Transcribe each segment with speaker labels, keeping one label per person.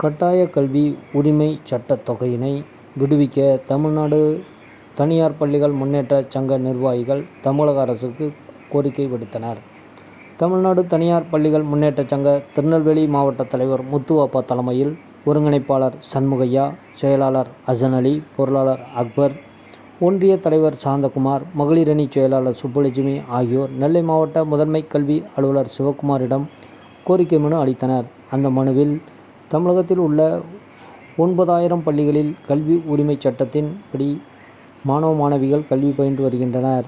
Speaker 1: கட்டாய கல்வி உரிமை சட்டத் தொகையினை விடுவிக்க தமிழ்நாடு தனியார் பள்ளிகள் முன்னேற்ற சங்க நிர்வாகிகள் தமிழக அரசுக்கு கோரிக்கை விடுத்தனர். தமிழ்நாடு தனியார் பள்ளிகள் முன்னேற்ற சங்க திருநெல்வேலி மாவட்ட தலைவர் முத்துவாப்பா தலைமையில் ஒருங்கிணைப்பாளர் சண்முகையா, செயலாளர் அசன்அலி, பொருளாளர் அக்பர், ஒன்றிய தலைவர் சாந்தகுமார், மகளிரணி செயலாளர் சுப்புலட்சுமி ஆகியோர் நெல்லை மாவட்ட முதன்மை கல்வி அலுவலர் சிவக்குமாரிடம் கோரிக்கை மனு அளித்தனர். அந்த மனுவில் தமிழகத்தில் உள்ள ஒன்பதாயிரம் பள்ளிகளில் கல்வி உரிமை சட்டத்தின் படி மாணவ, மாணவிகள் கல்வி பயின்று வருகின்றனர்.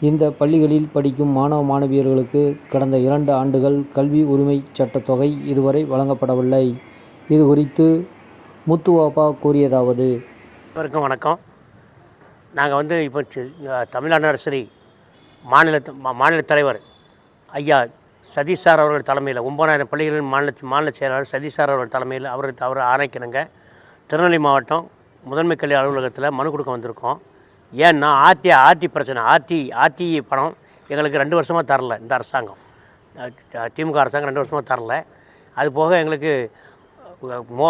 Speaker 1: இந்த பள்ளிகளில் படிக்கும் மாணவ, மாணவியர்களுக்கு கடந்த இரண்டு ஆண்டுகள் கல்வி உரிமைச் சட்டத் தொகை இதுவரை வழங்கப்படவில்லை. இது குறித்து முத்துவாப்பா கூறியதாவது
Speaker 2: அனைவருக்கும் வணக்கம் நாங்கள் வந்து இப்போ தமிழ்நாடு அரசு மாநில மாநில தலைவர் ஐயா சதீஷ் சார் அவர்கள் தலைமையில் ஒன்பதாயிரம் பள்ளிகளின் மாநில மாநில செயலாளர் சதீஷ் சார் அவர்கள் தலைமையில் அவர் அவர் ஆணைக்கிணங்க திருநெல்வேலி மாவட்டம் முதன்மை கல்வி அலுவலகத்தில் மனு கொடுக்க வந்திருக்கோம். ஏன்னா ஆர்டி ஆர்டி பிரச்சனை ஆர்டி ஆர்டி பணம் எங்களுக்கு ரெண்டு வருஷமாக தரல இந்த அரசாங்கம். திமுக அரசாங்கம் ரெண்டு வருஷமாக தரல. அது போக எங்களுக்கு மோ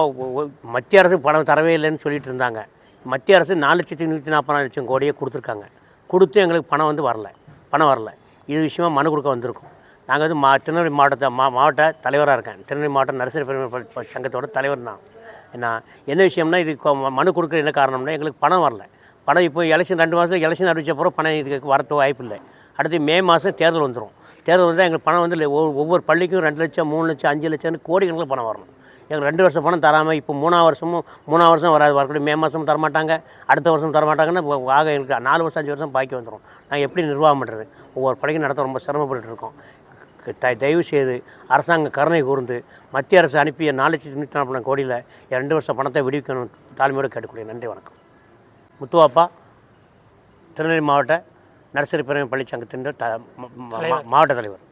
Speaker 2: மத்திய அரசு பணம் தரவே இல்லைன்னு சொல்லிட்டு இருந்தாங்க. மத்திய அரசு நாலு லட்சத்தி நூற்றி நாற்பது லட்சம் கோடியே கொடுத்துருக்காங்க. கொடுத்து எங்களுக்கு பணம் வந்து வரல. பணம் வரல. இது விஷயமாக மனு கொடுக்க வந்திருக்கோம். நாங்கள் வந்து மா திருநெல்வேலி மாவட்டத்தை மா மாவட்ட தலைவராக இருக்கேன். திருநெல்வேலி மாவட்டம் நர்சரி பெருமை சங்கத்தோட தலைவர் நான். என்ன என்ன விஷயம்னா இது மனு கொடுக்குற என்ன காரணம்னா எங்களுக்கு பணம் வரல. பணம் இப்போ எலெக்ஷன் ரெண்டு மாதத்தில் எலெக்ஷன் அறிவிச்ச அப்புறம் பணம் இதுக்கு வரத்து வாய்ப்பு இல்லை. அடுத்து மே மாதம் தேர்தல் வந்துடும் தேர்தல் வந்தால் எங்களுக்கு பணம் வந்து இல்லை. ஒவ்வொரு- ஒவ்வொரு பள்ளிக்கும் ரெண்டு லட்சம் மூணு லட்சம் அஞ்சு லட்சம்னு கோடிக்கணக்கில் பணம் வரணும். எங்களுக்கு ரெண்டு வருஷம் பணம் தராமல் இப்போ மூணாவது வருஷமும் மூணாவது வருஷம் வராது. வரக்கூடிய மே மாதம் தரமாட்டாங்க. அடுத்த வருஷம் தரமாட்டாங்கன்னா ஆக எங்களுக்கு நாலு வருஷம் அஞ்சு வருஷம் பாக்கி வந்துடும் நாங்கள் எப்படி நிர்வாகம் பண்ணுறது ஒவ்வொரு பள்ளிக்கும் நடத்த ரொம்ப சிரமப்பட்டு இருக்கோம். தயவு செய்து அரசாங்க கருணை கூர்ந்து மத்திய அரசு அனுப்பிய நாலு லட்சத்தி தொண்ணூற்றி நாற்பது கோடியில் ரெண்டு வருஷம் பணத்தை விடுவிக்கணும் தாழ்மையோடு கேட்டுக்கூடிய நன்றி வணக்கம். முத்துவாப்பா திருநெல்வேலி மாவட்ட நர்சரி பிரிவு பள்ளி சங்கத்தின் த ம- ம- மாவட்ட தலைவர்.